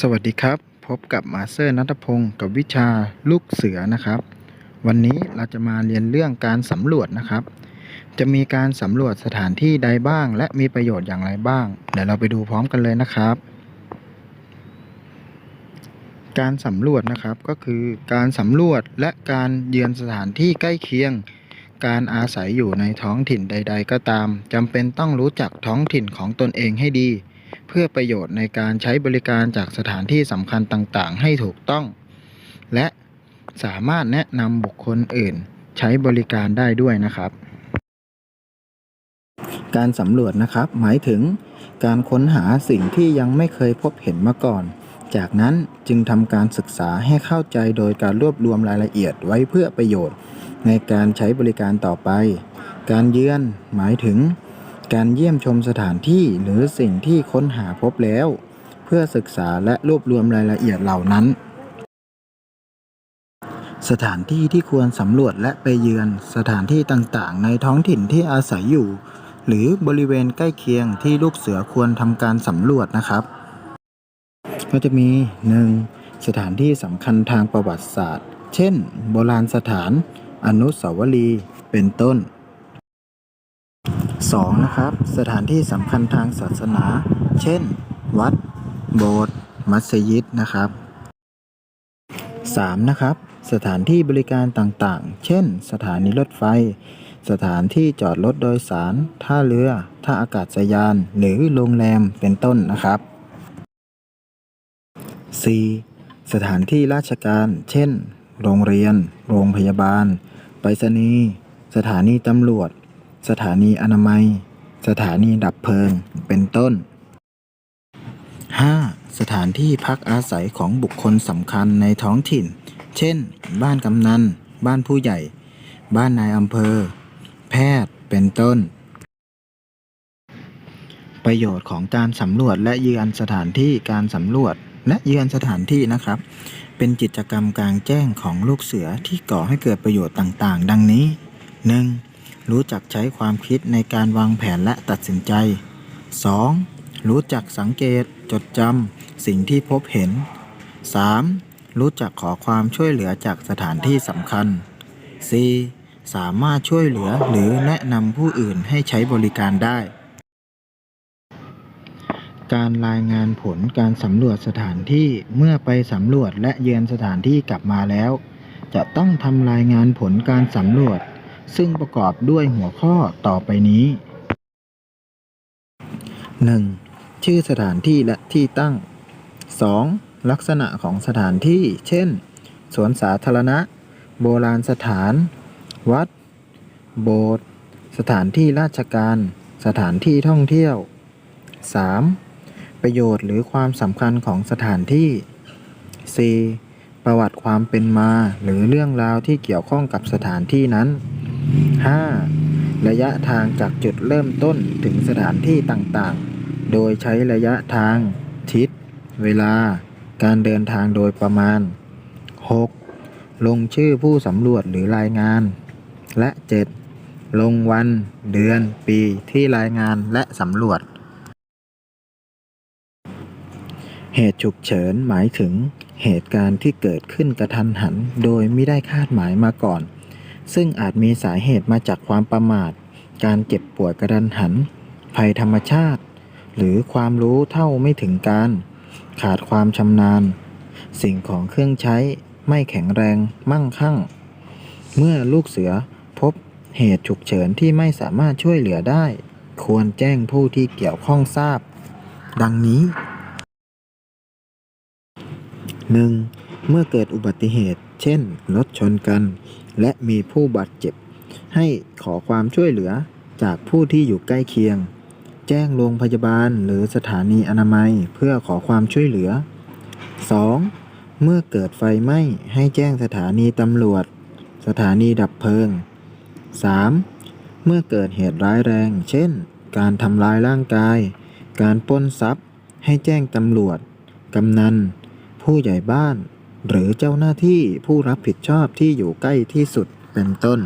สวัสดีครับ พบกับมาสเตอร์นัทพงศ์กับวิชาลูกเสือนะครับ วันนี้เราจะมาเรียนเรื่องการสำรวจนะครับ จะมีการสำรวจสถานที่ใดบ้าง และมีประโยชน์อย่างไรบ้าง เดี๋ยวเราไปดูพร้อมกันเลยนะครับ การสำรวจนะครับก็คือการสำรวจและการเยือนสถานที่ใกล้เคียง การอาศัยอยู่ในท้องถิ่นใด ๆ ก็ตามจำเป็นต้องรู้จักท้องถิ่นของตนเองให้ดี พื่อประโยชน์ในการใช้บริการจากสถานที่สำคัญต่างๆ ให้ถูกต้อง และสามารถแนะนำบุคคลอื่น ใช้บริการได้ด้วยนะครับ การสำรวจนะครับ หมายถึง การค้นหาสิ่งที่ยังไม่เคยพบเห็นมาก่อน จากนั้นจึงทำการศึกษาให้เข้าใจโดยการรวบรวมรายละเอียดไว้เพื่อประโยชน์ ในการใช้บริการต่อไป การเยือน หมายถึง การเยี่ยมชมสถานที่หรือสิ่งที่ค้นหาพบแล้ว เพื่อศึกษาและรวบรวมรายละเอียดเหล่านั้น สถานที่ที่ควรสำรวจและไปเยือน สถานที่ต่างๆ ในท้องถิ่นที่อาศัยอยู่ หรือบริเวณใกล้เคียงที่ลูกเสือควรทำการสำรวจนะครับ ก็จะมี 1. สถานที่สำคัญทางประวัติศาสตร์ เช่น โบราณสถาน อนุสาวรีย์เป็นต้น 2. นะครับ สถานที่สำคัญทางศาสนา เช่น วัด โบสถ์มัสยิดนะครับ 3. นะครับ สถานที่บริการต่างๆ เช่น สถานีรถไฟ สถานที่จอดรถโดยสาร ท่าเรือ ท่าอากาศยาน หรือโรงแรม เป็นต้นนะครับ 4. สถานที่ราชการ เช่น โรงเรียน โรงพยาบาล ไปรษณีย์ สถานีตำรวจ สถานีอนามัย สถานีดับเพลิง เป็นต้น 5. สถานที่พักอาศัยของบุคคลสำคัญในท้องถิ่น เช่น บ้านกำนัน บ้านผู้ใหญ่ บ้านนายอำเภอ แพทย์ เป็นต้น ประโยชน์ของการสำรวจและเยือนสถานที่การสำรวจและเยือนสถานที่นะครับ เป็นกิจกรรมกลางแจ้งของลูกเสือที่ก่อให้เกิดประโยชน์ต่างๆ ดังนี้ 1. รู้จักใช้ความคิดในการวางแผนและตัดสินใจ 2. รู้จักสังเกต จดจำสิ่งที่พบเห็น 3. รู้จักขอความช่วยเหลือจากสถานที่สำคัญ 4. สามารถช่วยเหลือหรือแนะนำผู้อื่นให้ใช้บริการได้ การรายงานผลการสำรวจสถานที่เมื่อไปสำรวจและเยือนสถานที่กลับมาแล้ว จะต้องทำรายงานผลการสำรวจ ซึ่งประกอบด้วยหัวข้อต่อไปนี้ 1. ชื่อสถานที่และที่ตั้ง 2. ลักษณะของสถานที่ เช่น สวนสาธารณะ โบราณสถาน วัด โบสถ์ สถานที่ราชการ สถานที่ท่องเที่ยว 3. ประโยชน์หรือความสำคัญของสถานที่ 4. ประวัติความเป็นมาหรือเรื่องราวที่เกี่ยวข้องกับสถานที่นั้น 5. ระยะทางจากจุดเริ่มต้นถึงสถานที่ต่างๆ โดยใช้ระยะทาง ทิศ เวลา การเดินทางโดยประมาณ 6. ลงชื่อผู้สำรวจหรือรายงาน และ 7. ลงวัน เดือน ปีที่รายงานและสำรวจ เหตุฉุกเฉินหมายถึงเหตุการณ์ที่เกิดขึ้นกระทันหัน โดยไม่ได้คาดหมายมาก่อน ซึ่งอาจมีสาเหตุมาจากความประมาท การเจ็บป่วยกระทันหัน ภัยธรรมชาติ หรือความรู้เท่าไม่ถึงการ ขาดความชำนาญ สิ่งของเครื่องใช้ไม่แข็งแรงมั่งคั่ง เมื่อลูกเสือพบเหตุฉุกเฉินที่ไม่สามารถช่วยเหลือได้ ควรแจ้งผู้ที่เกี่ยวข้องทราบ ดังนี้ 1. เมื่อเกิดอุบัติเหตุ เช่น รถชนกัน และมีผู้บาดเจ็บ ให้ขอความช่วยเหลือจากผู้ที่อยู่ใกล้เคียง แจ้งโรงพยาบาลหรือสถานีอนามัยเพื่อขอความช่วยเหลือ 2. เมื่อเกิดไฟไหม้ให้แจ้งสถานีตำรวจ สถานีดับเพลิง 3. เมื่อเกิดเหตุร้ายแรง เช่น การทำร้ายร่างกาย การปล้นทรัพย์ ให้แจ้งตำรวจ กำนัน ผู้ใหญ่บ้าน หรือเจ้าหน้าที่ผู้รับผิดชอบที่อยู่ใกล้ที่สุดเป็นต้น